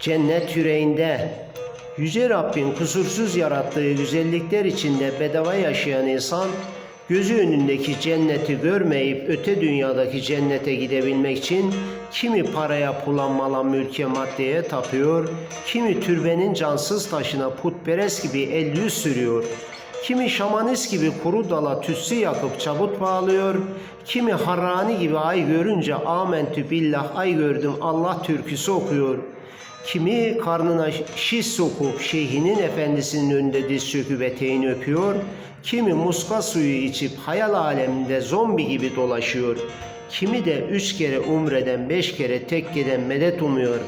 cennet yüreğinde. Yüce Rabbin kusursuz yarattığı güzellikler içinde bedava yaşayan insan, gözü önündeki cenneti görmeyip öte dünyadaki cennete gidebilmek için kimi paraya pula mala mülke maddeye tapıyor, kimi türbenin cansız taşına putperest gibi el yüz sürüyor, kimi şamanist gibi kuru dala tütsü yakıp çabut bağlıyor, kimi harrani gibi ay görünce amentü billah ay gördüm Allah türküsü okuyor. Kimi karnına şiş sokup şeyhinin efendisinin önünde diz çöküp eteğini öpüyor. Kimi muska suyu içip hayal aleminde zombi gibi dolaşıyor. Kimi de üç kere umreden beş kere tekkeden medet umuyor.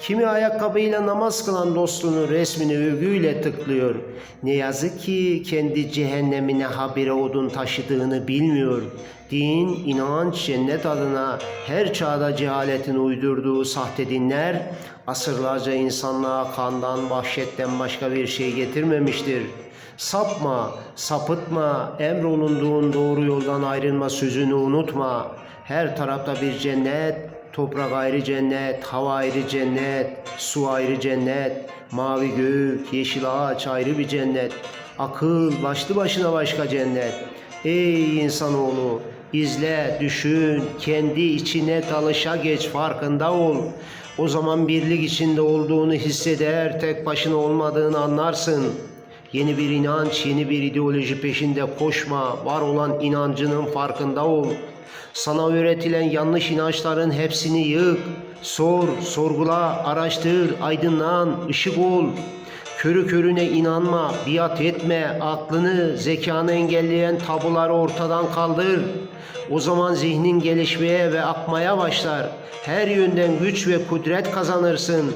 Kimi ayakkabıyla namaz kılan dostunun resmini övgüyle tıklıyor. Ne yazık ki kendi cehennemine habire odun taşıdığını bilmiyor. Din, inanç, cennet adına her çağda cehaletin uydurduğu sahte dinler, asırlarca insanlığa kandan, vahşetten başka bir şey getirmemiştir. Sapma, sapıtma, emrolunduğun doğru yoldan ayrılma sözünü unutma. Her tarafta bir cennet, toprak ayrı cennet, hava ayrı cennet, su ayrı cennet, mavi gök, yeşil ağaç ayrı bir cennet. Akıl başlı başına başka cennet. Ey insanoğlu, izle, düşün, kendi içine dalışa geç, farkında ol. O zaman birlik içinde olduğunu hisseder, tek başına olmadığını anlarsın. Yeni bir inanç, yeni bir ideoloji peşinde koşma. Var olan inancının farkında ol. Sana öğretilen yanlış inançların hepsini yık. Sor, sorgula, araştır, aydınlan, ışık ol. Körü körüne inanma, biat etme, aklını, zekanı engelleyen tabuları ortadan kaldır. O zaman zihnin gelişmeye ve akmaya başlar. Her yönden güç ve kudret kazanırsın.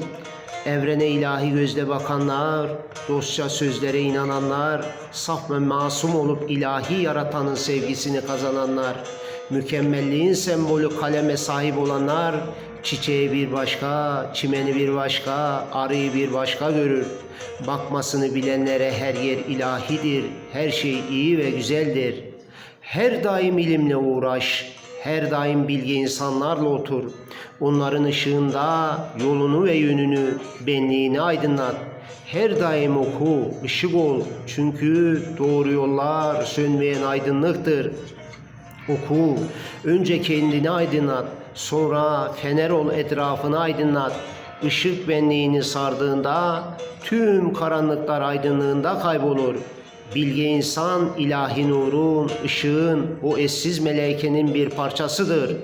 Evrene ilahi gözle bakanlar, dostça sözlere inananlar, saf ve masum olup ilahi yaratanın sevgisini kazananlar, mükemmelliğin sembolü kaleme sahip olanlar, çiçeği bir başka, çimeni bir başka, arıyı bir başka görür. Bakmasını bilenlere her yer ilahidir, her şey iyi ve güzeldir. Her daim ilimle uğraş, her daim bilgi insanlarla otur. Onların ışığında yolunu ve yönünü, benliğini aydınlat. Her daim oku, ışık ol. Çünkü doğru yollar sönmeyen aydınlıktır. Oku, önce kendini aydınlat, sonra fener ol etrafını aydınlat. Işık benliğini sardığında tüm karanlıklar aydınlığında kaybolur. Bilge insan ilahi nurun, ışığın, o eşsiz melekenin bir parçasıdır.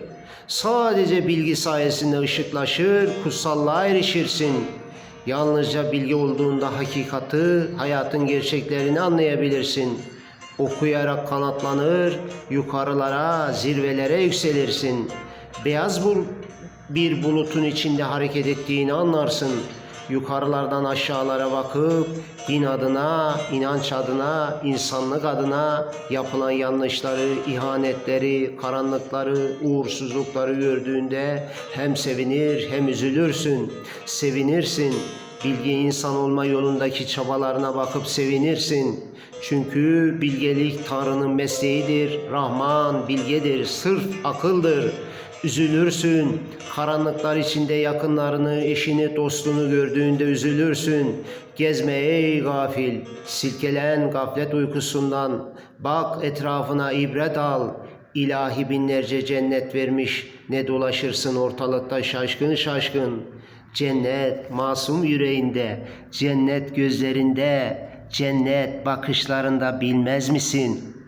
Sadece bilgi sayesinde ışıklaşır, kutsallığa erişirsin. Yalnızca bilgi olduğunda hakikati, hayatın gerçeklerini anlayabilirsin. Okuyarak kanatlanır, yukarılara, zirvelere yükselirsin. Beyaz bul bir bulutun içinde hareket ettiğini anlarsın. Yukarılardan aşağılara bakıp din adına, inanç adına, insanlık adına yapılan yanlışları, ihanetleri, karanlıkları, uğursuzlukları gördüğünde hem sevinir hem üzülürsün. Sevinirsin. Bilgi insan olma yolundaki çabalarına bakıp sevinirsin. Çünkü bilgelik Tanrı'nın mesleğidir. Rahman bilgedir, sırf akıldır. Üzülürsün. Karanlıklar içinde yakınlarını, eşini, dostunu gördüğünde üzülürsün. Gezme ey gafil. Silkelen gaflet uykusundan. Bak etrafına ibret al. İlahi binlerce cennet vermiş. Ne dolaşırsın ortalıkta şaşkın şaşkın. Cennet masum yüreğinde, cennet gözlerinde, cennet bakışlarında bilmez misin?''